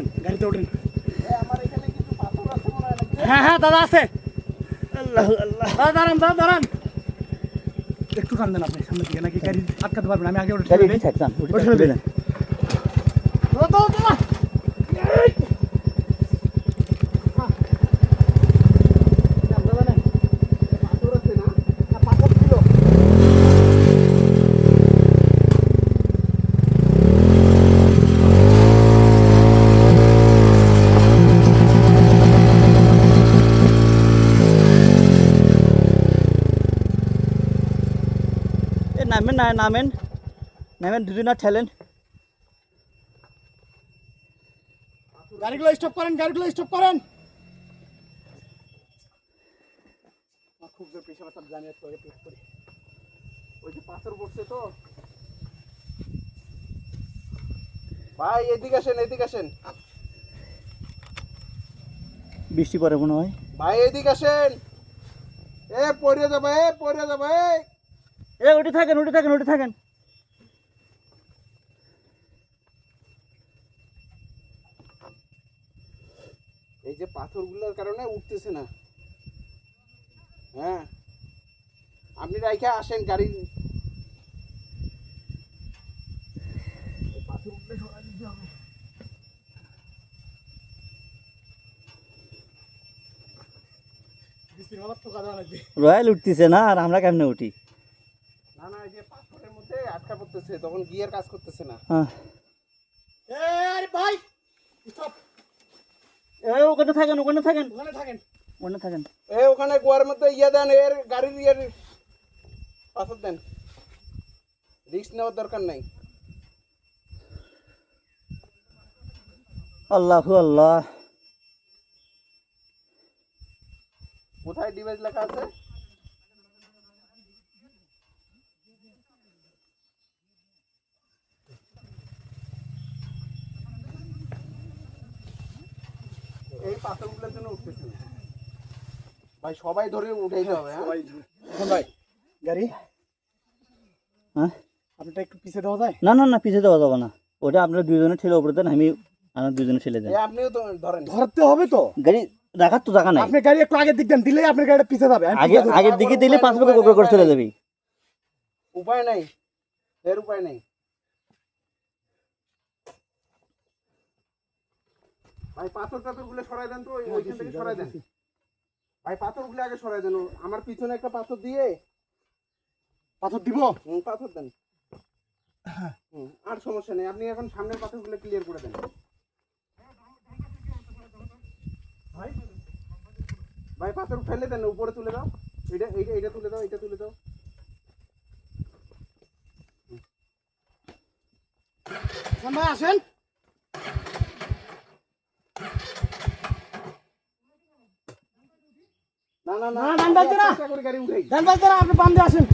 ওঠেন গাড়িতে ওঠেন। হয়? হ্যাঁ দাদা আছে। আল্লাহ আল্লাহ। দাদা দাঁড়ান দাদা দাঁড়ান। একটু টান দেন আপনি সামনে দিকে নাকি গাড়ি আটকাতে পারবেন? আমি আগে ওটা ঠেলে দিই। ওটা ঠেলে দিই। দাদা, দাদা, দাদা। এই! হ্যাঁ। দাদা, দাদা, পাথর আছে না হ্যাঁ, পাথর ছিল। এ নামেন না নামেন। নামেন দুদিন ঠেলেন। গাড়িগুলো স্টপ করেন গাড়িগুলো স্টপ করেন। খুব জোর পেশা ব্যথা জানি একটু পেট করে। ওই যে পাথর পড়ছে তো। ভাই এদিকে আসেন এদিকে আসেন। বৃষ্টি পড়ে মনে হয়। ভাই এদিকে আসেন। এ পড়ে যাবে এ পড়ে যাবে এ। উঠে থাকেন উঠে থাকেন উঠে থাকেন। এই যে পাথরগুলোর কারণে উঠতেছে না। হ্যাঁ। আপনি রাইখে আসেন গাড়ি। রয়্যাল উঠতেছে না আর আমরা কেমনে উঠি? এই যে পাথরের মধ্যে আটকা পড়তেছে তখন গিয়ার কাজ করতেছে না। হ্যাঁ। আরে ভাই স্টপ এ ওখানে থাকেন ওখানে থাকেন। ওখানে থাকেন। ওখানে থাকেন। এ ওখানে গোয়ার মধ্যে ইয়ে দেন এর গাড়ির ইয়ের পাথর দেন। রিস্ক নেওয়ার দরকার নাই। আল্লাহ আল্লাহ। কোথায় ডিভাইস লেখা আছে? এই পাথরগুলোর জন্য উঠতেছে ভাই সবাই ধরে উঠাইতে হবে হ্যাঁ? ভাই এখন ভাই গাড়ি? হ্যাঁ? আপনারটা একটু পিছিয়ে দেওয়া যায়? না না না পিছিয়ে দেওয়া যাবে না। ওটা আপনারা দুজনে ঠেলে উপরে দেন আমি আমার দুজনে ঠেলে দেন। আপনিও তো ধরেন। ধরতে হবে তো? গাড়ি রাখার তো জায়গা নাই। আপনি গাড়ি একটু আগের দিক দেন দিলেই আপনার গাড়িটা পিছিয়ে যাবে। আমি আগে আগের দিকে দিলে পাঁচ লোকের উপরে করে চলে যাবি। উপায় নাই। এর উপায় নাই। ভাই পাথর টাথরগুলো সরাই দেন তো ওইখান থেকে সরাই দেন। ভাই পাথরগুলো আগে সরাই দেন আমার পিছনে একটা পাথর দিয়ে পাথর দিব? হুম, পাথর দেন। হুম, আর সমস্যা নেই আপনি এখন সামনের পাথরগুলো ক্লিয়ার করে দেন। ভাই পাথর ফেলে দেন উপরে তুলে দাও। এটা এইটা এটা তুলে দাও এটা তুলে দাও। হাসান ভাই আসেন। না না না ডান বাজছে না। চেষ্টা করে না আপনি বাম দিয়ে আসেন